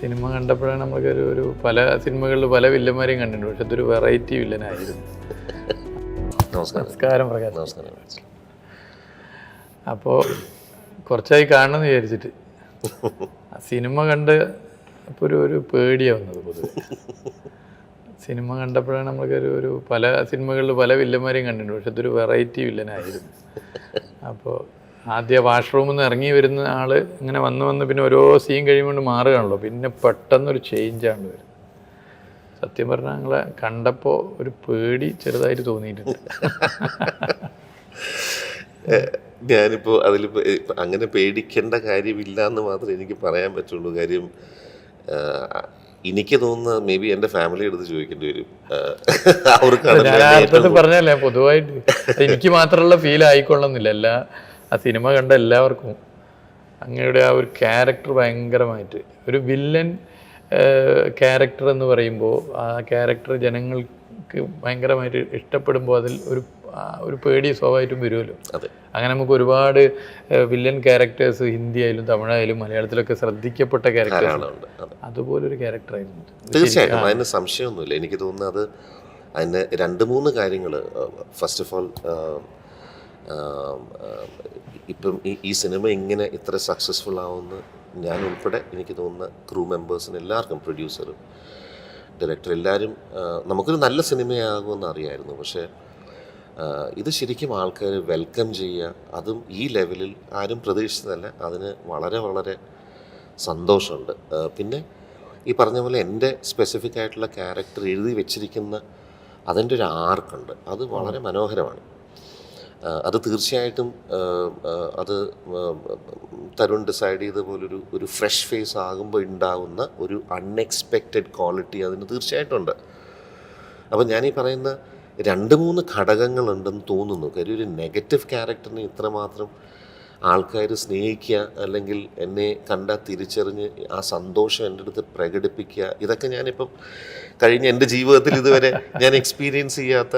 Cinema കണ്ടപ്പോഴാണ് നമ്മൾക്കൊരു ഒരു പല സിനിമകളിൽ പല വില്ലന്മാരെയും കണ്ടിട്ടുണ്ട്. പക്ഷെ അതൊരു വെറൈറ്റി വില്ലനായിരുന്നു. നമസ്കാരം. പ്രകാശ്. നമസ്കാരം. അപ്പോൾ കുറച്ചായി കാണണമെന്ന് വിചാരിച്ചിട്ട്. സിനിമ കണ്ട് അപ്പോൾ ഒരു ഒരു പേടിയാണ് വന്നത് പൊതുവെ. സിനിമ കണ്ടപ്പോഴാണ് നമ്മൾക്കൊരു ഒരു പല സിനിമകളിൽ പല വില്ലന്മാരെയും കണ്ടിട്ടുണ്ട്. പക്ഷെ അതൊരു വെറൈറ്റി വില്ലനായിരുന്നു. അപ്പോൾ ആദ്യ വാഷ്റൂമിൽ നിന്ന് ഇറങ്ങി വരുന്ന ആൾ ഇങ്ങനെ വന്ന് വന്ന് പിന്നെ ഓരോ സീൻ കഴിയുമ്പോൾ മാറുകയാണല്ലോ. പിന്നെ പെട്ടെന്നൊരു ചേഞ്ചാണ് വരുന്നത്. സത്യം പറഞ്ഞാൽ ഞങ്ങളെ കണ്ടപ്പോൾ ഒരു പേടി ചെറുതായിട്ട് തോന്നിയിട്ടുണ്ട്. ഞാനിപ്പോൾ അതിലിപ്പോൾ അങ്ങനെ പേടിക്കേണ്ട കാര്യമില്ല എന്ന് മാത്രമേ എനിക്ക് പറയാൻ പറ്റുള്ളൂ. കാര്യം എനിക്ക് തോന്നുന്ന മേ ബി എന്റെ ഫാമിലി എടുത്ത് ചോദിക്കേണ്ടി വരും. അവർക്ക് പറഞ്ഞല്ലേ പൊതുവായിട്ട്. എനിക്ക് മാത്രമുള്ള ഫീൽ ആയിക്കൊള്ളുന്നില്ല. എല്ലാ ആ സിനിമ കണ്ട എല്ലാവർക്കും അങ്ങയുടെ ആ ഒരു ക്യാരക്ടർ ഭയങ്കരമായിട്ട്. ഒരു വില്ലൻ ക്യാരക്ടർ എന്ന് പറയുമ്പോൾ ആ ക്യാരക്ടർ ജനങ്ങൾക്ക് ഭയങ്കരമായിട്ട് ഇഷ്ടപ്പെടുമ്പോൾ അതിൽ ഒരു ഒരു പേടി സ്വാഭാവികമായിട്ടും വരുമല്ലോ. അതെ. അങ്ങനെ നമുക്ക് ഒരുപാട് വില്ലൻ ക്യാരക്ടേഴ്സ് ഹിന്ദി ആയാലും തമിഴായാലും മലയാളത്തിലൊക്കെ ശ്രദ്ധിക്കപ്പെട്ട അതെ. അതുപോലൊരു ക്യാരക്ടറായിരുന്നു തീർച്ചയായിട്ടും. അതിന് സംശയമൊന്നുമില്ല. എനിക്ക് തോന്നുന്നത് അതിന് രണ്ട് മൂന്ന് കാര്യങ്ങൾ ഫസ്റ്റ് ഓഫ് ഓൾ ഇപ്പം ഈ ഈ സിനിമ ഇങ്ങനെ ഇത്ര സക്സസ്ഫുൾ ആവുമെന്ന് ഞാൻ ഉൾപ്പെടെ എനിക്ക് തോന്നുന്ന ക്രൂ മെമ്പേഴ്സിന് എല്ലാവർക്കും പ്രൊഡ്യൂസറും ഡയറക്ടർ എല്ലാവരും നമുക്കൊരു നല്ല സിനിമയാകുമെന്ന് അറിയായിരുന്നു. പക്ഷേ ഇത് ശരിക്കും ആൾക്കാർ വെൽക്കം ചെയ്യുക അതും ഈ ലെവലിൽ ആരും പ്രതീക്ഷിച്ചതല്ല. അതിന് വളരെ വളരെ സന്തോഷമുണ്ട്. പിന്നെ ഈ പറഞ്ഞ പോലെ എന്റെ സ്പെസിഫിക് ആയിട്ടുള്ള ക്യാരക്ടർ എഴുതി വെച്ചിരിക്കുന്ന അതിന്റെ ഒരു ആർക്കുണ്ട് അത് വളരെ മനോഹരമാണ്. അത് തീർച്ചയായിട്ടും അത് തരുൺ ഡിസൈഡ് ചെയ്ത പോലൊരു ഒരു ഫ്രഷ് ഫേസ് ആകുമ്പോൾ ഉണ്ടാകുന്ന ഒരു അൺഎക്സ്പെക്റ്റഡ് ക്വാളിറ്റി അതിന് തീർച്ചയായിട്ടും ഉണ്ട്. അപ്പം ഞാനീ പറയുന്ന രണ്ട് മൂന്ന് ഘടകങ്ങളുണ്ടെന്ന് തോന്നുന്നു. കാര്യം ഒരു നെഗറ്റീവ് ക്യാരക്ടറിനെ ഇത്രമാത്രം ആൾക്കാർ സ്നേഹിക്കുക അല്ലെങ്കിൽ എന്നെ കണ്ട തിരിച്ചറിഞ്ഞ് ആ സന്തോഷം എന്റെ അടുത്ത് പ്രകടിപ്പിക്കുക ഇതൊക്കെ ഞാനിപ്പം കഴിഞ്ഞ എന്റെ ജീവിതത്തിൽ ഇതുവരെ ഞാൻ എക്സ്പീരിയൻസ് ചെയ്യാത്ത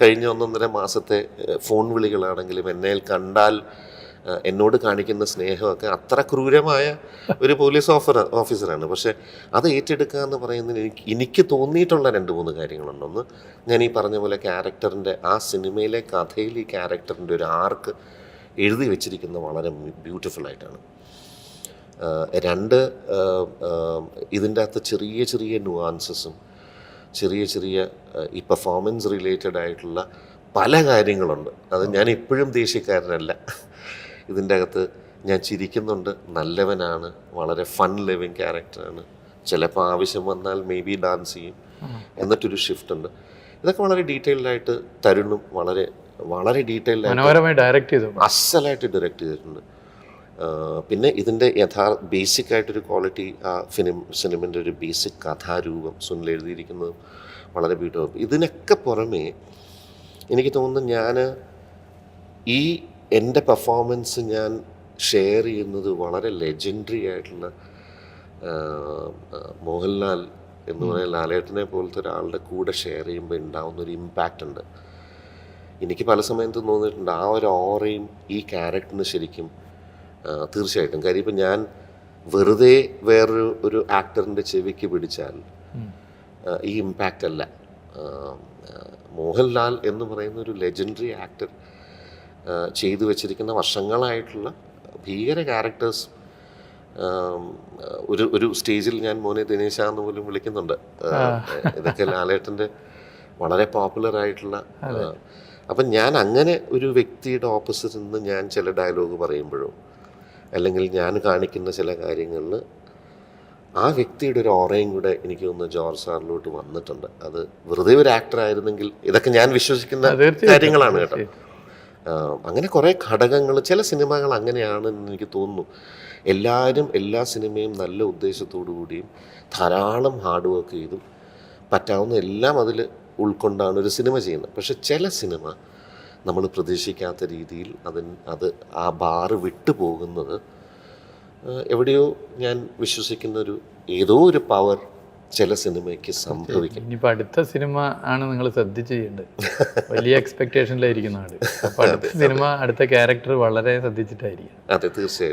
കഴിഞ്ഞ ഒന്നൊന്നര മാസത്തെ ഫോൺ വിളികളാണെങ്കിലും എന്നെ കണ്ടാൽ എന്നോട് കാണിക്കുന്ന സ്നേഹമൊക്കെ അത്ര ക്രൂരമായ ഒരു പോലീസ് ഓഫർ ഓഫീസറാണ്. പക്ഷേ അത് ഏറ്റെടുക്കുക എന്ന് പറയുന്നതിന് എനിക്ക് എനിക്ക് തോന്നിയിട്ടുള്ള രണ്ട് മൂന്ന് കാര്യങ്ങളുണ്ട്. ഒന്ന് ഞാൻ ഈ പറഞ്ഞ പോലെ ക്യാരക്ടറിന്റെ ആ സിനിമയിലെ കഥയിൽ ഈ ക്യാരക്ടറിന്റെ ഒരു ആർക്ക് എഴുതി വെച്ചിരിക്കുന്നത് വളരെ ബ്യൂട്ടിഫുൾ ആയിട്ടാണ്. രണ്ട് ഇതിന്റെ അകത്ത് ചെറിയ ചെറിയ നുവാൻസസും ചെറിയ ചെറിയ ഈ പെർഫോമൻസ് റിലേറ്റഡ് ആയിട്ടുള്ള പല കാര്യങ്ങളുണ്ട്. അത് ഞാൻ എപ്പോഴും ദേഷ്യക്കാരനല്ല. ഇതിന്റെ അകത്ത് ഞാൻ ചിരിക്കുന്നുണ്ട്. നല്ലവനാണ്. വളരെ ഫൺ ലിവിങ് ക്യാരക്ടറാണ് ചിലപ്പോൾ ആവശ്യം വന്നാൽ മേ ബി ഡാൻസ് ചെയ്യും. എന്നിട്ടൊരു ഷിഫ്റ്റ് ഉണ്ട്. ഇതൊക്കെ വളരെ ഡീറ്റെയിൽഡായിട്ട് തരുണും വളരെ വളരെ ഡീറ്റെയിൽഡ് ആയിട്ട് മനോഹരമായി ഡയറക്റ്റ് ചെയ്തു. അസലായിട്ട് ഡയറക്റ്റ് ചെയ്തിട്ടുണ്ട്. പിന്നെ ഇതിന്റെ യഥാർ ബേസിക് ആയിട്ടൊരു ക്വാളിറ്റി ആ ഫിലിം സിനിമന്റെ ഒരു ബേസിക് കഥാരൂപം സുനിൽ എഴുതിയിരിക്കുന്നത് വളരെ ബ്യൂട്ടിഫുൾ ഇതിനൊക്കെ പുറമേ എനിക്ക് തോന്നുന്നു ഞാൻ ഈ എന്റെ പെർഫോമൻസ് ഞാൻ ഷെയർ ചെയ്യുന്നത് വളരെ ലെജൻഡറി ആയിട്ടുള്ള മോഹൻലാൽ എന്ന് പറയുന്ന ലാലേട്ടനെ പോലത്തെ ഒരാളുടെ കൂടെ ഷെയർ ചെയ്യുമ്പോൾ ഉണ്ടാകുന്ന ഒരു ഇമ്പാക്റ്റ് ഉണ്ട്. എനിക്ക് പല സമയത്തും തോന്നിയിട്ടുണ്ട് ആ ഒരു ഓറയും ഈ ക്യാരക്ടറിന് ശരിക്കും തീർച്ചയായിട്ടും. കാര്യം ഇപ്പം ഞാൻ വെറുതെ വേറൊരു ഒരു ആക്ടറിന്റെ ചെവിക്ക് പിടിച്ചാൽ ഈ ഇമ്പാക്റ്റ് അല്ല. മോഹൻലാൽ എന്ന് പറയുന്ന ഒരു ലെജൻഡറി ആക്ടർ ചെയ്തു വെച്ചിരിക്കുന്ന വർഷങ്ങളായിട്ടുള്ള ഭീകര ക്യാരക്ടേഴ്സ് ഒരു ഒരു സ്റ്റേജിൽ ഞാൻ മോനെ ദിനേശ എന്ന് പോലും വിളിക്കുന്നുണ്ട്. ഇതൊക്കെ ലാലേട്ടന്റെ വളരെ പോപ്പുലർ ആയിട്ടുള്ള അപ്പം ഞാൻ അങ്ങനെ ഒരു വ്യക്തിയുടെ ഓപ്പോസിറ്റ് നിന്ന് ഞാൻ ചില ഡയലോഗ് പറയുമ്പോഴോ അല്ലെങ്കിൽ ഞാൻ കാണിക്കുന്ന ചില കാര്യങ്ങളിൽ ആ വ്യക്തിയുടെ ഒരു ഓറയും കൂടെ എനിക്ക് തോന്നുന്നു ജോർജ് സാറിലോട്ട് വന്നിട്ടുണ്ട്. അത് വെറുതെ ഒരു ആക്ടർ ആയിരുന്നെങ്കിൽ ഇതൊക്കെ ഞാൻ വിശ്വസിക്കുന്ന കാര്യങ്ങളാണ് കേട്ടോ. അങ്ങനെ കുറേ ഘടകങ്ങൾ ചില സിനിമകൾ അങ്ങനെയാണെന്ന് എനിക്ക് തോന്നുന്നു. എല്ലാവരും എല്ലാ സിനിമയും നല്ല ഉദ്ദേശത്തോടു കൂടിയും ധാരാളം ഹാർഡ് വർക്ക് ചെയ്തും പറ്റാവുന്ന എല്ലാം അതിൽ ഉൾക്കൊണ്ടാണ് ഒരു സിനിമ ചെയ്യുന്നത്. പക്ഷെ ചില സിനിമ നമ്മൾ പ്രതീക്ഷിക്കാത്ത രീതിയിൽ അതിന് അത് ആ ബാറ് വിട്ടു പോകുന്നത് എവിടെയോ ഞാൻ വിശ്വസിക്കുന്ന ഒരു ഏതോ ഒരു പവർ ചില സിനിമയ്ക്ക് സംഭവിക്കും. ഇനിയിപ്പോൾ അടുത്ത സിനിമ ആണ് നിങ്ങൾ ശ്രദ്ധിച്ച് ചെയ്യേണ്ടത് വലിയ എക്സ്പെക്ടേഷനിലായിരിക്കുന്ന ആൾ. അപ്പോൾ അടുത്ത സിനിമ അടുത്ത ക്യാരക്ടർ വളരെ ശ്രദ്ധിച്ചിട്ടായിരിക്കും. അതെ തീർച്ചയായും